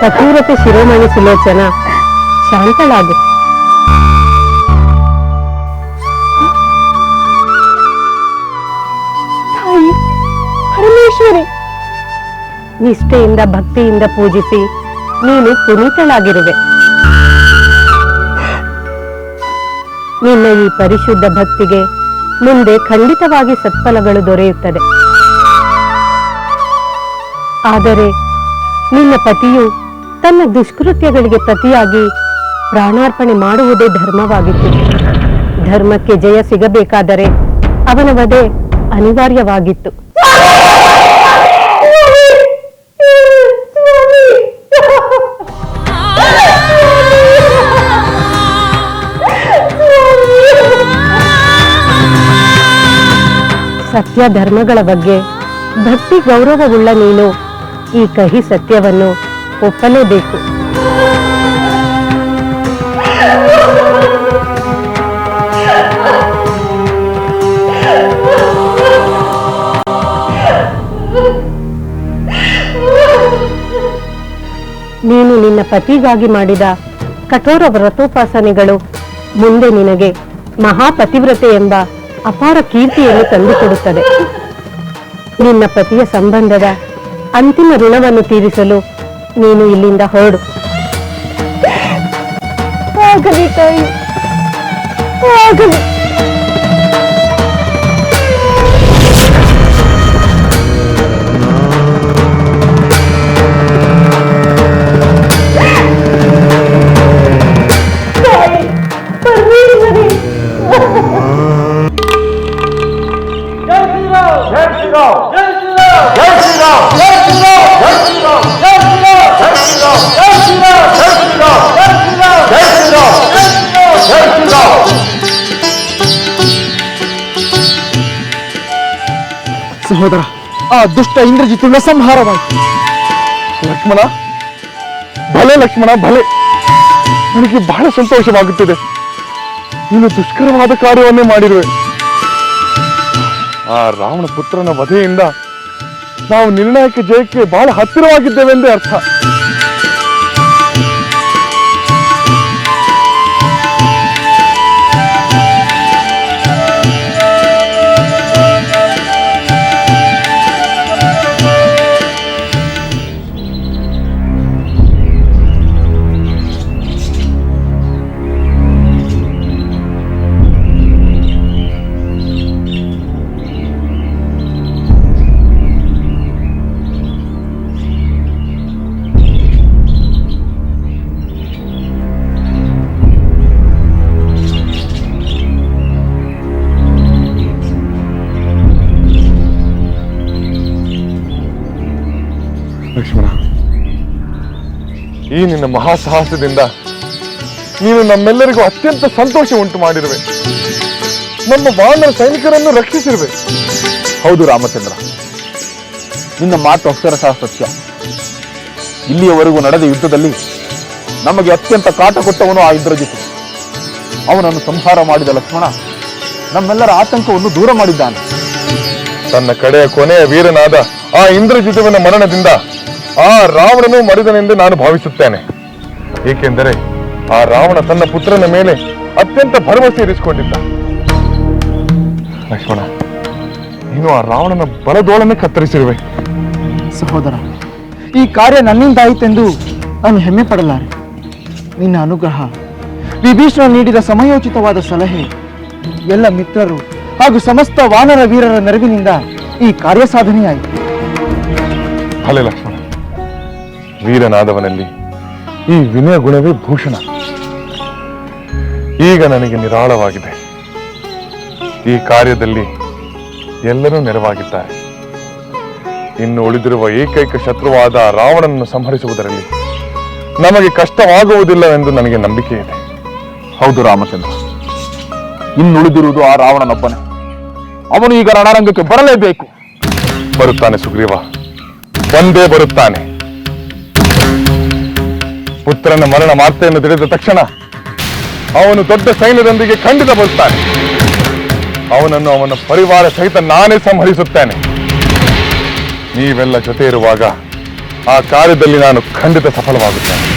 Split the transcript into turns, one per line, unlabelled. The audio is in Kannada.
ಪತಿವ್ರತೆ ಶಿರೋಮಣಿ ಸುಲೋಚನ. ಶಾಂತಳಾಗು ನಿಷ್ಠೆಯಿಂದ ಭಕ್ತಿಯಿಂದ ಪೂಜಿಸಿ ನೀನು ಪುನೀತಳಾಗಿರುವೆ. ನಿನ್ನ ಈ ಪರಿಶುದ್ಧ ಭಕ್ತಿಗೆ ಮುಂದೆ ಖಂಡಿತವಾಗಿ ಸತ್ಫಲಗಳು ದೊರೆಯುತ್ತದೆ. ಆದರೆ ನಿನ್ನ ಪತಿಯು ತನ್ನ ದುಷ್ಕೃತ್ಯಗಳಿಗೆ ಪ್ರತಿಯಾಗಿ ಪ್ರಾಣಾರ್ಪಣೆ ಮಾಡುವುದೇ ಧರ್ಮವಾಗಿತ್ತು. ಧರ್ಮಕ್ಕೆ ಜಯ ಸಿಗಬೇಕಾದರೆ ಅವನ ವಧೆ ಅನಿವಾರ್ಯವಾಗಿತ್ತು. ಸತ್ಯ ಧರ್ಮಗಳ ಬಗ್ಗೆ ಭಕ್ತಿ ಗೌರವವುಳ್ಳ ನೀನು ಈ ಕಹಿ ಸತ್ಯವನ್ನು ಒಪ್ಪಲೇಬೇಕು. ನೀನು ನಿನ್ನ ಪತಿಗಾಗಿ ಮಾಡಿದ ಕಠೋರ ವ್ರತೋಪಾಸನೆಗಳು ಮುಂದೆ ನಿನಗೆ ಮಹಾಪತಿವ್ರತೆ ಎಂಬ ಅಪಾರ ಕೀರ್ತಿಯನ್ನು ತಂದುಕೊಡುತ್ತದೆ ನಿನ್ನ ಪತಿಯ ಸಂಬಂಧದ ಅಂತಿಮ ಋಣವನ್ನು ತೀರಿಸಲು ನೀನು ಇಲ್ಲಿಂದ ಹೊರಡು.
ಆಗಲಿ ತಾಯಿ. ಆಗಲಿ ತಾಯಿ, ಪರಮೇಶ್ವರಿ
ಆ ದುಷ್ಟ ಇಂದ್ರಜಿತನ ಸಂಹಾರವಾಯಿತು.
ಲಕ್ಷ್ಮಣ, ಭಲೆ ಲಕ್ಷ್ಮಣ, ಭಲೆ. ನನಗೆ ಬಹಳ ಸಂತೋಷವಾಗುತ್ತಿದೆ. ನೀನು ದುಷ್ಕರವಾದ ಕಾರ್ಯವನ್ನೇ ಮಾಡಿರುವೆ. ಆ ರಾವಣ ಪುತ್ರನ ವಧೆಯಿಂದ ನಾವು ನಿರ್ಣಾಯಕ ಜಯಕ್ಕೆ ಬಹಳ ಹತ್ತಿರವಾಗಿದ್ದೇವೆಂದೇ ಅರ್ಥ. ಈ ನಿನ್ನ ಮಹಾಸಾಹಸದಿಂದ ನೀನು ನಮ್ಮೆಲ್ಲರಿಗೂ ಅತ್ಯಂತ ಸಂತೋಷ ಉಂಟು ಮಾಡಿರುವೆ. ನಮ್ಮ ವಾನರ ಸೈನಿಕರನ್ನು ರಕ್ಷಿಸಿರುವೆ.
ಹೌದು ರಾಮಚಂದ್ರ. ನಿನ್ನ ಮಾತು ಅಕ್ಷರಶಃ ಸತ್ಯ. ಇಲ್ಲಿಯವರೆಗೂ ನಡೆದ ಯುದ್ಧದಲ್ಲಿ ನಮಗೆ ಅತ್ಯಂತ ಕಾಟ ಕೊಟ್ಟವನು ಆ ಇಂದ್ರಜಿತು. ಅವನನ್ನು ಸಂಹಾರ ಮಾಡಿದ ಲಕ್ಷ್ಮಣ ನಮ್ಮೆಲ್ಲರ ಆತಂಕವನ್ನು ದೂರ ಮಾಡಿದ್ದಾನೆ.
ತನ್ನ ಕಡೆಯ ಕೊನೆಯ ವೀರನಾದ ಆ ಇಂದ್ರಜಿತುವಿನ ಮರಣದಿಂದ ಆ ರಾವಣನು ಮಡಿದನೆಂದು ನಾನು ಭಾವಿಸುತ್ತೇನೆ. ಏಕೆಂದರೆ ಆ ರಾವಣ ತನ್ನ ಪುತ್ರನ ಮೇಲೆ ಅತ್ಯಂತ ಭರವಸೆ ಇರಿಸಿಕೊಂಡಿದ್ದ. ಲಕ್ಷ್ಮಣ ನೀನು ಆ ರಾವಣನ ಬಲದೋಳನೆ ಕತ್ತರಿಸಿರುವೆ.
ಸಹೋದರ ಈ ಕಾರ್ಯ ನನ್ನಿಂದಾಯಿತೆಂದು ನಾನು ಹೆಮ್ಮೆ ಪಡಲಾರೆ. ನಿನ್ನ ಅನುಗ್ರಹ ವಿಭೀಷಣ ನೀಡಿದ ಸಮಯೋಚಿತವಾದ ಸಲಹೆ ಎಲ್ಲ ಮಿತ್ರರು ಹಾಗೂ ಸಮಸ್ತ ವಾನರ ವೀರರ ನೆರವಿನಿಂದ ಈ ಕಾರ್ಯ ಸಾಧನೆಯಾಯಿತು.
ಭಲೆ ಲಕ್ಷ್ಮಣ ವೀರನಾದವನಲ್ಲಿ ಈ ವಿನಯ ಗುಣವೇ ಭೂಷಣ. ಈಗ ನನಗೆ ನಿರಾಳವಾಗಿದೆ. ಈ ಕಾರ್ಯದಲ್ಲಿ ಎಲ್ಲರೂ ನೆರವಾಗಿದ್ದಾರೆ. ಇನ್ನು ಉಳಿದಿರುವ ಏಕೈಕ ಶತ್ರುವಾದ ರಾವಣನನ್ನು ಸಂಹರಿಸುವುದರಲ್ಲಿ ನಮಗೆ ಕಷ್ಟವಾಗುವುದಿಲ್ಲವೆಂದು ನನಗೆ ನಂಬಿಕೆ ಇದೆ
ಹೌದು ರಾಮಚಂದ್ರ, ಇನ್ನುಳಿದಿರುವುದು ಆ ರಾವಣನೊಬ್ಬನೇ. ಅವನು ಈಗ ರಣರಂಗಕ್ಕೆ ಬರಲೇಬೇಕು.
ಬರುತ್ತಾನೆ ಸುಗ್ರೀವ. ಒಂದೇ ಬರುತ್ತಾನೆ. ಪುತ್ರನ ಮರಣ ವಾರ್ತೆಯನ್ನು ತಿಳಿದ ತಕ್ಷಣ ಅವನು ದೊಡ್ಡ ಸೈನ್ಯದೊಂದಿಗೆ ಖಂಡಿತ ಬರುತ್ತಾನೆ. ಅವನನ್ನು ಅವನ ಪರಿವಾರ ಸಹಿತ ನಾನೇ ಸಂಹರಿಸುತ್ತೇನೆ. ನೀವೆಲ್ಲ ಜೊತೆ ಇರುವಾಗ ಆ ಕಾರ್ಯದಲ್ಲಿ ನಾನು ಖಂಡಿತ ಸಫಲವಾಗುತ್ತೇನೆ.